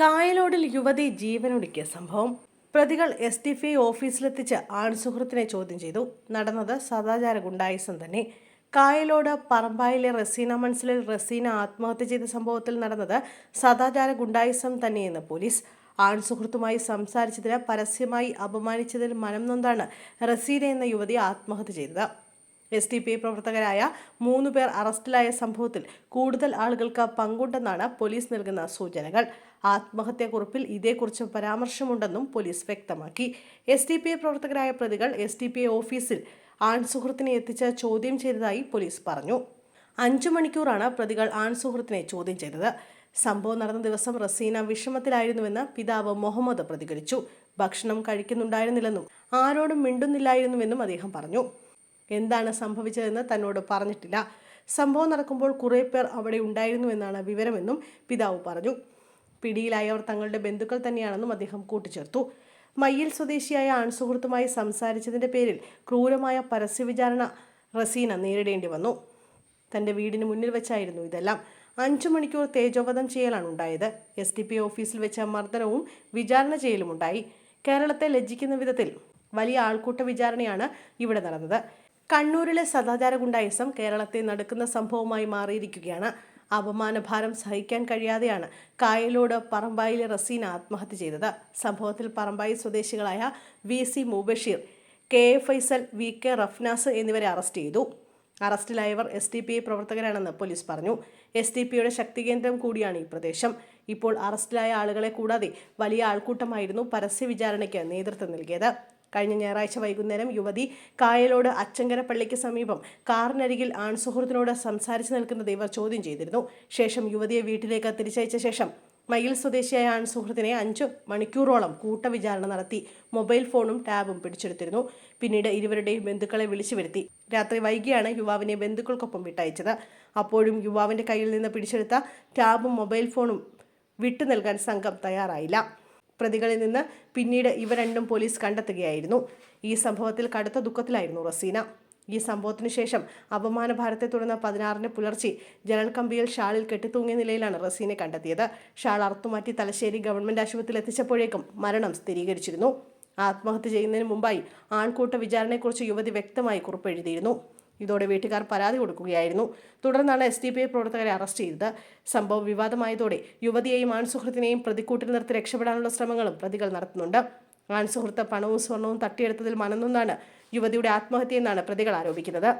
കായലോടിൽ യുവതി ജീവനൊടുക്കിയ സംഭവം. പ്രതികൾ എസ് ടി ഫി ഓഫീസിലെത്തിച്ച് ആൺസുഹൃത്തിനെ ചോദ്യം ചെയ്തു. നടന്നത് സദാചാര ഗുണ്ടായിസം തന്നെ. കായലോട് പറമ്പായിലെ റസീന മൺസിലിൽ റസീന ആത്മഹത്യ ചെയ്ത സംഭവത്തിൽ നടന്നത് സദാചാര ഗുണ്ടായിസം തന്നെയെന്ന് പോലീസ്. ആൺസുഹൃത്തുമായി സംസാരിച്ചതിന് പരസ്യമായി അപമാനിച്ചതിൽ മനം നൊന്താണ് റസീന എന്ന യുവതി ആത്മഹത്യ ചെയ്തത്. എസ് ഡി പി ഐ പ്രവർത്തകരായ മൂന്ന് പേർ അറസ്റ്റിലായ സംഭവത്തിൽ കൂടുതൽ ആളുകൾക്ക് പങ്കുണ്ടെന്നാണ് പോലീസ് നൽകുന്ന സൂചനകൾ. ആത്മഹത്യാക്കുറിപ്പിൽ ഇതേക്കുറിച്ച് പരാമർശമുണ്ടെന്നും പോലീസ് വ്യക്തമാക്കി. എസ് ഡി പി ഐ പ്രവർത്തകരായ പ്രതികൾ എസ് ഡി പി ഐ ഓഫീസിൽ ആൺസുഹൃത്തിനെ എത്തിച്ച് ചോദ്യം ചെയ്തതായി പോലീസ് പറഞ്ഞു. അഞ്ചു മണിക്കൂറാണ് പ്രതികൾ ആൺസുഹൃത്തിനെ ചോദ്യം ചെയ്തത്. സംഭവം നടന്ന ദിവസം റസീന വിഷമത്തിലായിരുന്നുവെന്ന് പിതാവ് മുഹമ്മദ് പ്രതികരിച്ചു. ഭക്ഷണം കഴിക്കുന്നുണ്ടായിരുന്നില്ലെന്നും ആരോടും മിണ്ടുന്നില്ലായിരുന്നുവെന്നും അദ്ദേഹം പറഞ്ഞു. എന്താണ് സംഭവിച്ചതെന്ന് തന്നോട് പറഞ്ഞിട്ടില്ല. സംഭവം നടക്കുമ്പോൾ കുറേ പേർ അവിടെ ഉണ്ടായിരുന്നുവെന്നാണ് വിവരമെന്നും പിതാവ് പറഞ്ഞു. പിടിയിലായവർ തങ്ങളുടെ ബന്ധുക്കൾ തന്നെയാണെന്നും അദ്ദേഹം കൂട്ടിച്ചേർത്തു. മയ്യിൽ സ്വദേശിയായ ആൺസുഹൃത്തുമായി സംസാരിച്ചതിന്റെ പേരിൽ ക്രൂരമായ പരസ്യവിചാരണ റസീന നേരിടേണ്ടി വന്നു. തന്റെ വീടിന് മുന്നിൽ വെച്ചായിരുന്നു ഇതെല്ലാം. അഞ്ചു മണിക്കൂർ തേജോവധം ചെയ്യലാണ് ഉണ്ടായത്. എസ് ഡി പി ഓഫീസിൽ വെച്ച മർദ്ദനവും വിചാരണ ചെയ്യലുമുണ്ടായി. കേരളത്തെ ലജ്ജിക്കുന്ന വിധത്തിൽ വലിയ ആൾക്കൂട്ട വിചാരണയാണ് ഇവിടെ നടന്നത്. കണ്ണൂരിലെ സദാചാര ഗുണ്ടായിസം കേരളത്തെ നടക്കുന്ന സംഭവമായി മാറിയിരിക്കുകയാണ്. അപമാനഭാരം സഹിക്കാൻ കഴിയാതെയാണ് കായലോട് പറമ്പായിലെ റസീന ആത്മഹത്യ ചെയ്തത്. സംഭവത്തിൽ പറമ്പായി സ്വദേശികളായ V C Mubashir K A Faisal V K Rafnas എന്നിവരെ അറസ്റ്റ് ചെയ്തു. അറസ്റ്റിലായവർ എസ് ഡി പി പ്രവർത്തകരാണെന്ന് പോലീസ് പറഞ്ഞു. എസ് ഡി പിയുടെ ശക്തികേന്ദ്രം കൂടിയാണ് ഈ പ്രദേശം. ഇപ്പോൾ അറസ്റ്റിലായ ആളുകളെ കൂടാതെ വലിയ ആൾക്കൂട്ടമായിരുന്നു പരസ്യ വിചാരണയ്ക്ക് നേതൃത്വം നൽകിയത്. കഴിഞ്ഞ ഞായറാഴ്ച വൈകുന്നേരം യുവതി കായലോട് അച്ചങ്കര പള്ളിക്ക് സമീപം കാറിനരികിൽ ആൺസുഹൃത്തിനോട് സംസാരിച്ചു നിൽക്കുന്നത് ഇവർ ചോദ്യം ചെയ്തിരുന്നു. ശേഷം യുവതിയെ വീട്ടിലേക്ക് തിരിച്ചയച്ച ശേഷം മയിൽ സ്വദേശിയായ ആൺസുഹൃത്തിനെ അഞ്ച് മണിക്കൂറോളം കൂട്ടവിചാരണ നടത്തി മൊബൈൽ ഫോണും ടാബും പിടിച്ചെടുത്തിരുന്നു. പിന്നീട് ഇരുവരുടെയും ബന്ധുക്കളെ വിളിച്ചു വരുത്തി. രാത്രി വൈകിയാണ് യുവാവിനെ ബന്ധുക്കൾക്കൊപ്പം വിട്ടയച്ചത്. അപ്പോഴും യുവാവിന്റെ കയ്യിൽ നിന്ന് പിടിച്ചെടുത്ത ടാബും മൊബൈൽ ഫോണും വിട്ടു നൽകാൻ സംഘം തയ്യാറായില്ല. പ്രതികളിൽ നിന്ന് പിന്നീട് ഇവ രണ്ടും പോലീസ് കണ്ടെത്തുകയായിരുന്നു. ഈ സംഭവത്തിൽ കടുത്ത ദുഃഖത്തിലായിരുന്നു റസീന. ഈ സംഭവത്തിന് ശേഷം അപമാനഭാരത്തെ തുടർന്ന് പതിനാറിന് പുലർച്ചെ ജനൽ കമ്പിയിൽ ഷാളിൽ കെട്ടിത്തൂങ്ങിയ നിലയിലാണ് റസീനെ കണ്ടെത്തിയത്. ഷാൾ അറുത്തുമാറ്റി തലശ്ശേരി ഗവൺമെന്റ് ആശുപത്രിയിൽ എത്തിച്ചപ്പോഴേക്കും മരണം സ്ഥിരീകരിച്ചിരുന്നു. ആത്മഹത്യ ചെയ്യുന്നതിന് മുമ്പായി ആൺകൂട്ട വിചാരണയെക്കുറിച്ച് യുവതി വ്യക്തമായി കുറിപ്പെഴുതിയിരുന്നു. ഇതോടെ വീട്ടുകാർ പരാതി കൊടുക്കുകയായിരുന്നു. തുടർന്നാണ് എസ് ഡി പി ഐ പ്രവർത്തകരെ അറസ്റ്റ് ചെയ്തത്. സംഭവം വിവാദമായതോടെ യുവതിയെയും ആൺസുഹൃത്തിനെയും പ്രതിക്കൂട്ടിൽ നിർത്തി രക്ഷപ്പെടാനുള്ള ശ്രമങ്ങളും പ്രതികൾ നടത്തുന്നുണ്ട്. ആൺസുഹൃത്ത് പണവും സ്വർണവും തട്ടിയെടുത്തതിൽ മനന്നൊന്നാണ് യുവതിയുടെ ആത്മഹത്യയെന്നാണ് പ്രതികൾ ആരോപിക്കുന്നത്.